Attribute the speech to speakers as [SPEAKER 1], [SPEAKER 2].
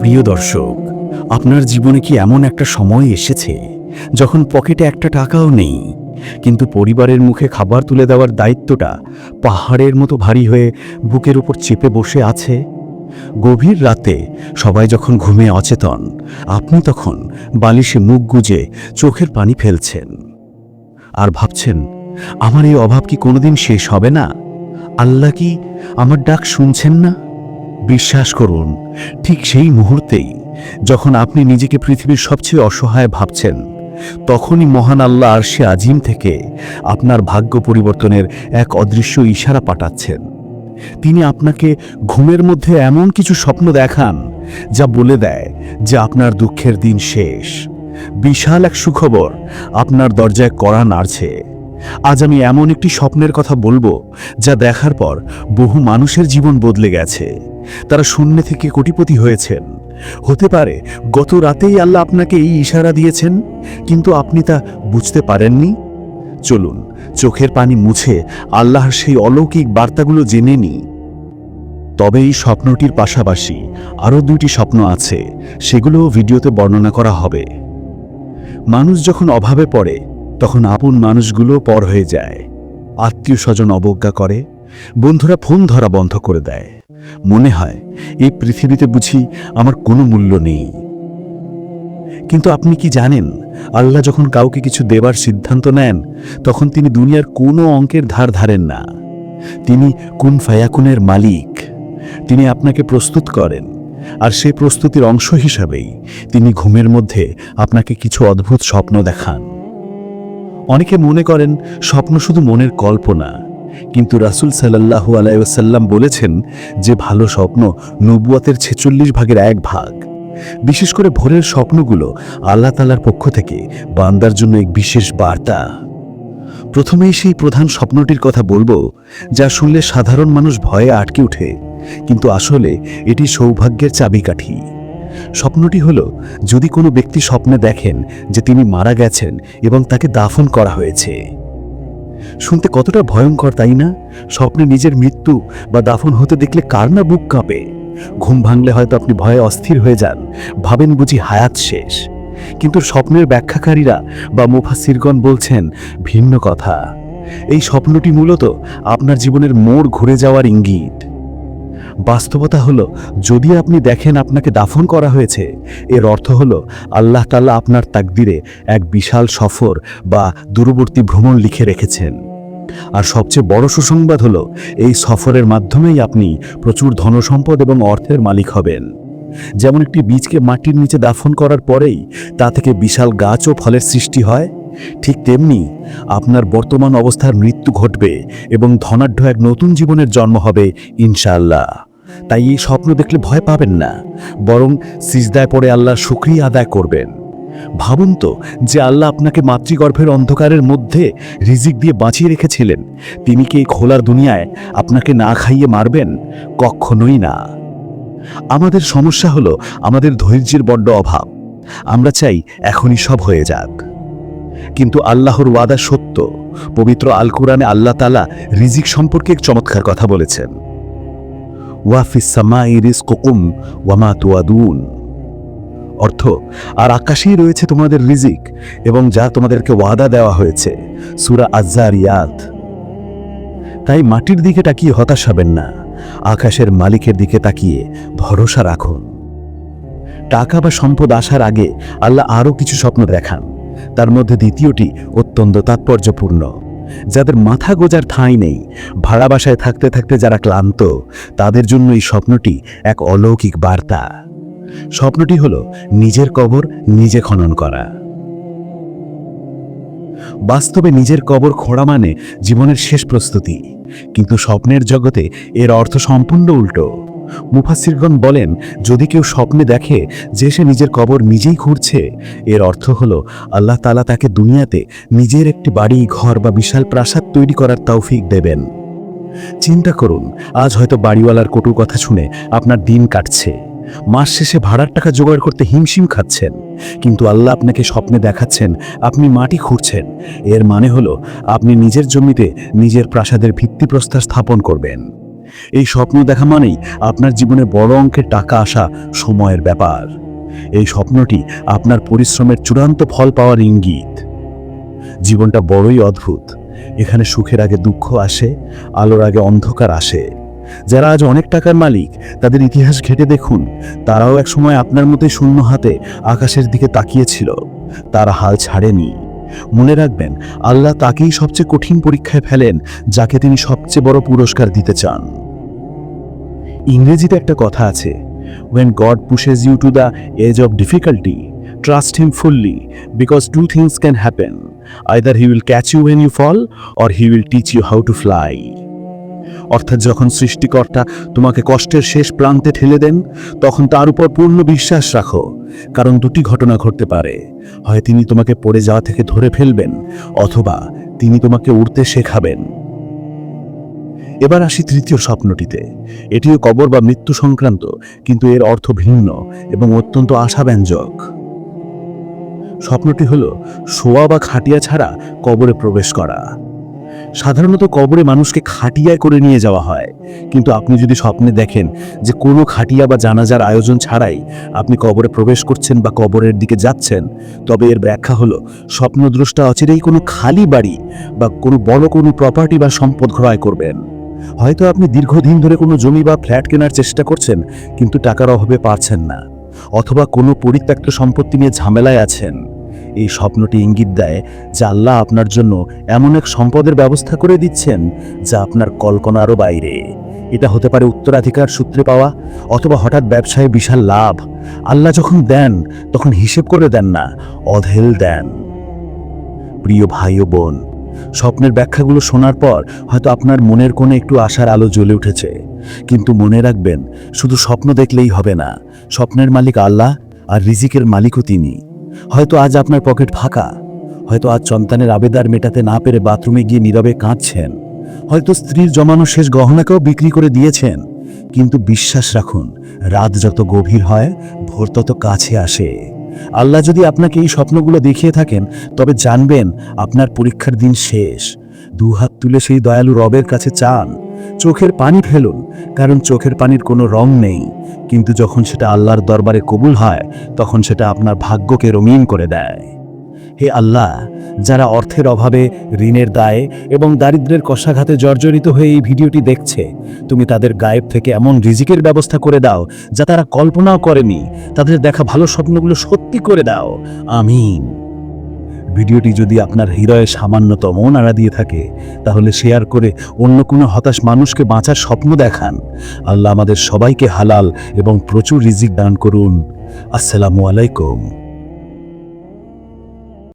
[SPEAKER 1] প্রিয় দর্শক, আপনার জীবনে কি এমন একটা সময় এসেছে যখন পকেটে একটা টাকাও নেই, কিন্তু পরিবারের মুখে খাবার তুলে দেওয়ার দায়িত্বটা পাহাড়ের মতো ভারী হয়ে বুকের উপর চেপে বসে আছে? গভীর রাতে সবাই যখন ঘুমে অচেতন, আপনি তখন বালিশে মুখ গুজে চোখের পানি ফেলছেন। আর ভাবছেন, আমার এই অভাব কি কোনোদিন শেষ হবে না? আল্লাহ কি আমার ডাক শুনছেন না? বিশ্বাস করুন, ঠিক সেই মুহূর্তেই যখন আপনি নিজেকে পৃথিবীর সবচেয়ে অসহায় ভাবছেন, তখনই মহান আল্লাহ আরশে আজিম থেকে আপনার ভাগ্য পরিবর্তনের এক অদৃশ্য ইশারা পাঠাচ্ছেন। তিনি আপনাকে ঘুমের মধ্যে এমন কিছু স্বপ্ন দেখান, যা বলে দেয় যে আপনার দুঃখের দিন শেষ। বিশাল এক সুখবর আপনার দরজায় কড়া নাড়ছে। আজ আমি এমন একটি স্বপ্নের কথা বলব, যা দেখার পর বহু মানুষের জীবন বদলে গেছে। তারা শূন্য থেকে কোটিপতি হয়েছেন। হতে পারে, গত রাতেই আল্লাহ আপনাকে এই ইশারা দিয়েছেন, কিন্তু আপনি তা বুঝতে পারেননি? চলুন, চোখের পানি মুছে আল্লাহর সেই অলৌকিক বার্তাগুলো জেনে নিই তবে এই স্বপ্নটির পাশাপাশি আরও দুইটি স্বপ্ন আছে, সেগুলোও ভিডিওতে বর্ণনা করা হবে। মানুষ যখন অভাবে পড়ে, তখন আপন মানুষগুলো পর হয়ে যায়। আত্মীয় স্বজন অবজ্ঞা করে, বন্ধুরা ফোন ধরা বন্ধ করে দেয়। মনে হয়, এই পৃথিবীতে বুঝি আমার কোনো মূল্য নেই। কিন্তু আপনি কি জানেন, আল্লাহ যখন কাউকে কিছু দেবার সিদ্ধান্ত নেন, তখন তিনি দুনিয়ার কোনো অঙ্কের ধার ধারেন না। তিনি কুন ফায়াকুনের মালিক। তিনি আপনাকে প্রস্তুত করেন, আর সেই প্রস্তুতির অংশ হিসাবেই তিনি ঘুমের মধ্যে আপনাকে কিছু অদ্ভুত স্বপ্ন দেখান। অনেকে মনে করেন, স্বপ্ন শুধু মনের কল্পনা কিন্তু রাসুল সাল্লাহু আলাইসাল্লাম বলেছেন যে ভালো স্বপ্ন নবুয়াতের ছেচল্লিশ ভাগের এক ভাগ। বিশেষ করে ভোরের স্বপ্নগুলো আল্লাহ তালার পক্ষ থেকে বান্দার জন্য এক বিশেষ বার্তা। প্রথমেই সেই প্রধান স্বপ্নটির কথা বলব, যা শুনলে সাধারণ মানুষ ভয়ে আটকে ওঠে, কিন্তু আসলে এটি সৌভাগ্যের চাবিকাঠি। স্বপ্নটি হল, যদি কোনো ব্যক্তি স্বপ্নে দেখেন যে তিনি মারা গেছেন এবং তাকে দাফন করা হয়েছে। শুনতে কতটা ভয়ঙ্কর, তাই না? স্বপ্নে নিজের মৃত্যু বা দাফন হতে দেখলে কার না বুক কাঁপে? ঘুম ভাঙলে হয়তো আপনি ভয়ে অস্থির হয়ে যান, ভাবেন বুঝি হায়াত শেষ। কিন্তু স্বপ্নের ব্যাখ্যাকারীরা বা মুফাসিরগণ বলছেন, ভিন্ন কথা। এই স্বপ্নটি মূলত আপনার জীবনের মোড় ঘুরে যাওয়ার ইঙ্গিত। বাস্তবতা হলো, যদি আপনি দেখেন আপনাকে দাফন করা হয়েছে, এর অর্থ হলো আল্লাহ তাল্লাহ আপনার তাকদিরে এক বিশাল সফর বা দূরবর্তী ভ্রমণ লিখে রেখেছেন। আর সবচেয়ে বড় সুসংবাদ হলো, এই সফরের মাধ্যমেই আপনি প্রচুর ধনসম্পদ এবং অর্থের মালিক হবেন। যেমন একটি বীজকে মাটির নিচে দাফন করার পরেই তা থেকে বিশাল গাছ ও ফলের সৃষ্টি হয় ঠিক তেমনি আপনার বর্তমান অবস্থার মৃত্যু ঘটবে এবং ধনাঢ্য এক নতুন জীবনের জন্ম হবে, ইনশাআল্লাহ। তাই এই স্বপ্ন দেখলে ভয় পাবেন না, বরং সিজদায় পড়ে আল্লাহ শুক্রিয়া আদায় করবেন। ভাবুন তো যে আল্লাহ আপনাকে মাতৃগর্ভের অন্ধকারের মধ্যে রিজিক দিয়ে বাঁচিয়ে রেখেছিলেন, তিনি কি এই খোলার দুনিয়ায় আপনাকে না খাইয়ে মারবেন? কখনোই না। আমাদের সমস্যা হলো আমাদের ধৈর্যের বড্ড অভাব। আমরা চাই এখনই সব হয়ে যাক। কিন্তু আল্লাহর ওয়াদা সত্য। পবিত্র আল কোরআনে আল্লাহ তালা রিজিক সম্পর্কে এক চমৎকার কথা বলেছেন। ওয়ামা অর্থ, আর আকাশেই রয়েছে তোমাদের রিজিক এবং যা তোমাদেরকে ওয়াদা দেওয়া হয়েছে, সুরা আজ্জারিয়াত। তাই মাটির দিকে তাকিয়ে হতাশ হবেন না, আকাশের মালিকের দিকে তাকিয়ে ভরসা রাখুন। টাকা বা সম্পদ আসার আগে আল্লাহ আরও কিছু স্বপ্ন দেখান। তার মধ্যে দ্বিতীয়টি অত্যন্ত তাৎপর্যপূর্ণ। যাদের মাথা গোজার ঠাঁই নেই, ভাড়া বাসায় থাকতে থাকতে যারা ক্লান্ত, তাদের জন্য এই স্বপ্নটি এক অলৌকিক বার্তা। স্বপ্নটি হলো নিজের কবর নিজে খনন করা। বাস্তবে নিজের কবর খোঁড়া মানে জীবনের শেষ প্রস্তুতি, কিন্তু স্বপ্নের জগতে এর অর্থ সম্পূর্ণ উল্টো। মুফাসিরগণ বলেন, যদি কেউ স্বপ্নে দেখে যে সে নিজের কবর নিজেই খুঁড়ছে, এর অর্থ হল আল্লাহ তালা তাকে দুনিয়াতে নিজের একটি বাড়ি, ঘর বা বিশাল প্রাসাদ তৈরি করার তৌফিক দেবেন। চিন্তা করুন, আজ হয়তো বাড়িওয়ালার কটু কথা শুনে আপনার দিন কাটছে। মাস শেষে ভাড়ার টাকা জোগাড় করতে হিমশিম খাচ্ছেন। কিন্তু আল্লাহ আপনাকে স্বপ্নে দেখাচ্ছেন, আপনি মাটি খুঁড়ছেন। এর মানে হলো, আপনি নিজের জমিতে নিজের প্রাসাদের ভিত্তিপ্রস্তর স্থাপন করবেন। এই স্বপ্ন দেখা মানেই আপনার জীবনে বড় অঙ্কের টাকা আসা সময়ের ব্যাপার। এই স্বপ্নটি আপনার পরিশ্রমের চূড়ান্ত ফল পাওয়ার ইঙ্গিত। জীবনটা বড়ই অদ্ভুত। এখানে সুখের আগে দুঃখ আসে, আলোর আগে অন্ধকার আসে। যারা আজ অনেক টাকার মালিক, তাদের ইতিহাস ঘেটে দেখুন, তারাও একসময় আপনার মতোই শূন্য হাতে আকাশের দিকে তাকিয়েছিল। তারা হাল ছাড়েনি। মনে রাখবেন, আল্লাহ তাকেই সবচেয়ে কঠিন পরীক্ষায় ফেলেন, যাকে তিনি সবচেয়ে বড় পুরস্কার দিতে চান। ইংরেজিতে একটা কথা আছে when God pushes you to the edge of difficulty trust him fully because two things can happen either he will catch you when you fall or he will teach you how to fly অর্থাৎ যখন সৃষ্টিকর্তা তোমাকে কষ্টের শেষ প্রান্তে ঠেলে দেন, তখন তার উপর পূর্ণ বিশ্বাস রাখো, কারণ দুটি ঘটনা ঘটতে পারে। হয় তিনি তোমাকে পড়ে যাওয়া থেকে ধরে ফেলবেন, অথবা তিনি তোমাকে উড়তে শেখাবেন। এবার আসি তৃতীয় স্বপ্নটিতে। এটিও কবর বা মৃত্যু সংক্রান্ত, কিন্তু এর অর্থ ভিন্ন এবং অত্যন্ত আশাব্যঞ্জক। স্বপ্নটি হলো, শোয়া বা খাটিয়া ছাড়া কবরে প্রবেশ করা। সাধারণত কবরে মানুষকে খাটিয়ায় করে নিয়ে যাওয়া হয়। কিন্তু আপনি যদি স্বপ্নে দেখেন যে কোনো খাটিয়া বা জানাজার আয়োজন ছাড়াই আপনি কবরে প্রবেশ করছেন বা কবরের দিকে যাচ্ছেন, তবে এর ব্যাখ্যা হলো, স্বপ্নদ্রষ্টা অচিরেই কোনো খালি বাড়ি বা কোনো বড় কোনো প্রপার্টি বা সম্পদ ক্রয় করবেন। হয়তো আপনি দীর্ঘদিন ধরে কোনো জমি বা ফ্ল্যাট কেনার চেষ্টা করছেন, কিন্তু টাকার অভাবে পারছেন না, অথবা কোনো পরিত্যক্ত সম্পত্তি নিয়ে ঝামেলায় আছেন। এই স্বপ্নটি ইঙ্গিত দেয় যে আল্লাহ আপনার জন্য এমন এক সম্পদের ব্যবস্থা করে দিচ্ছেন যা আপনার কল্পনারও বাইরে। এটা হতে পারে উত্তরাধিকার সূত্রে পাওয়া অথবা হঠাৎ ব্যবসায় বিশাল লাভ। আল্লাহ যখন দেন, তখন হিসেব করে দেন না, অধেল দেন। প্রিয় ভাই ও বোন, স্বপ্নের ব্যাখ্যাগুলো শোনার পর হয়তো আপনার মনের কোণে একটু আশার আলো জ্বলে উঠেছে। কিন্তু মনে রাখবেন, শুধু স্বপ্ন দেখলেই হবে না, স্বপ্নের মালিক আল্লাহ আর রিজিকের মালিকও তিনি। হয়তো আজ আপনার পকেট ফাঁকা। হয়তো আজ সন্তানের আবেদার মেটাতে না পেরে বাথরুমে গিয়ে নীরবে কাঁদছেন। হয়তো স্ত্রীর জমানো শেষ গহনাকেও বিক্রি করে দিয়েছেন। কিন্তু বিশ্বাস রাখুন, রাত যত গভীর হয়, ভোর তত কাছে আসে। আল্লাহ যদি আপনাকে এই স্বপ্নগুলো দেখিয়ে থাকেন, তবে জানবেন আপনার পরীক্ষার দিন শেষ। দু হাত তুলে সেই দয়ালু রবের কাছে চান। চোখের পানি ফেলুন, কারণ চোখের পানির কোনো রং নেই। কিন্তু যখন সেটা আল্লাহর দরবারে কবুল হয়, তখন সেটা আপনার ভাগ্যকে রঙিন করে দেয়। হে আল্লাহ, যারা অর্থের অভাবে, ঋণের দায়ে এবং দারিদ্রের কষাঘাতে জর্জরিত হয়ে এই ভিডিওটি দেখছে, তুমি তাদের গায়েব থেকে এমন রিজিকের ব্যবস্থা করে দাও, যা তারা কল্পনাও করেনি। তাদের দেখা ভালো স্বপ্নগুলো সত্যি করে দাও। আমিন। ভিডিওটি যদি আপনার হৃদয়ে সামান্যতম নাড়া দিয়ে থাকে, তাহলে শেয়ার করে অন্য কোনো হতাশ মানুষকে বাঁচার স্বপ্ন দেখান। আল্লাহ আমাদের সবাইকে হালাল এবং প্রচুর রিজিক দান করুন। আসসালামু আলাইকুম।